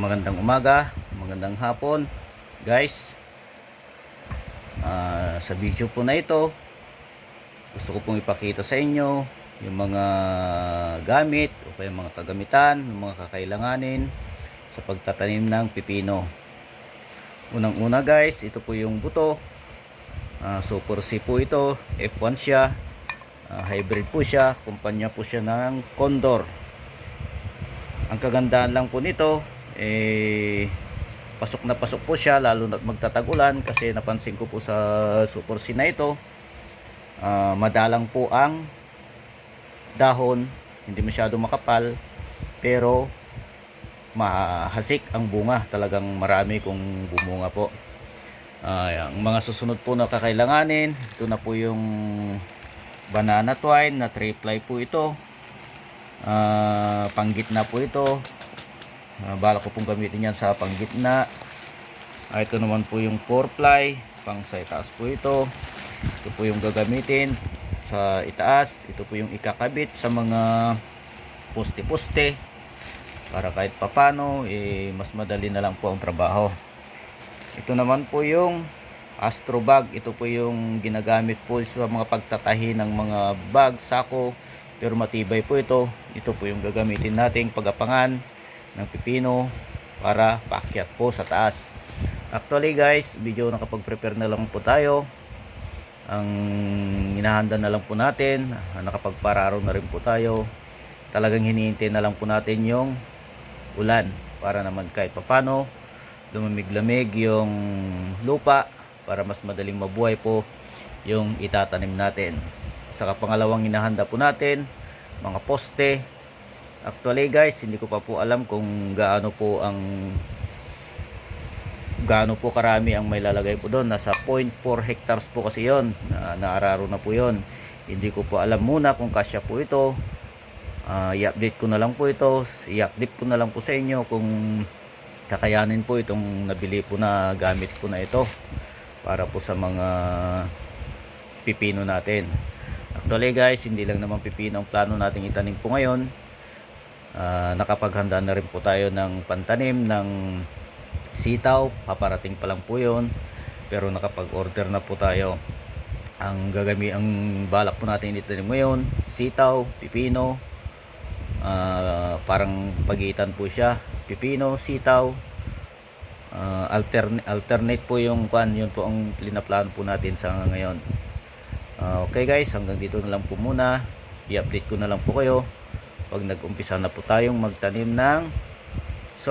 magandang umaga, magandang hapon. Guys Ah, sa video po na ito gusto ko pong ipakita sa inyo yung mga gamit o kaya mga kagamitan, yung mga kakailanganin sa pagtatanim ng pipino. Unang una guys, ito po yung buto. Ah, Super C po ito, F1 siya. Ah, hybrid po siya, kumpanya po siya ng Condor. Ang kagandahan lang po nito eh pasok na pasok po siya lalo na magtatagulan kasi napansin ko po sa Super na ito ah, madalang po ang dahon hindi masyado makapal pero mahasik ang bunga. Talagang marami kung bumunga po. Ah, ang mga susunod po na kakailanganin ito na po yung banana twine na 3 ply po ito. Ah, panggitna po ito Ah, balak ko pong gamitin yan sa panggitna. Ah, ito naman po yung 4 ply pang sa itaas po ito. Ito po yung gagamitin. Sa itaas ito po yung ikakabit sa mga poste poste para kahit papano eh, mas madali na lang po ang trabaho. Ito naman po yung astro bag. Ito po yung ginagamit po sa mga pagtatahi ng mga bag, sako. Pero matibay po ito. Ito po yung gagamitin nating pagapangan ng pipino para paakyat po sa taas. Actually guys video nakapag-prepare na lang po tayo. Ang hinahanda na lang po natin ah, nakapagpararo na rin po tayo. Talagang hinihintay na lang po natin yung ulan para naman kahit papano lumamig-lamig yung lupa para mas madaling mabuhay po yung itatanim natin. Saka pangalawang hinahanda po natin mga poste actually guys hindi ko pa po alam kung gaano po ang gaano po karami ang may lalagay po doon. Nasa 0.4 hectares po kasi yon na naararo na po yon hindi ko po alam muna kung kasya po ito. Ah, i-update ko na lang po ito. I-update ko na lang po sa inyo kung kakayanin po itong nabili po na gamit po na ito para po sa mga pipino natin. Actually guys hindi lang naman pipino ang plano nating itanim po ngayon Ah, nakapaghanda na rin po tayo ng pantanim ng sitaw. Paparating pa lang po yon pero nakapag-order na po tayo. Ang gagami ang balak po natin itanim ngayon sitaw, pipino. Ah, parang pagitan po siya. Pipino, sitaw. Ah, alternate, alternate po yung kwan. Yun po ang linaplano po natin sa ngayon. Ah, okay guys hanggang dito na lang po muna. I-update ko na lang po kayo pag nag-umpisa na po tayong magtanim ng C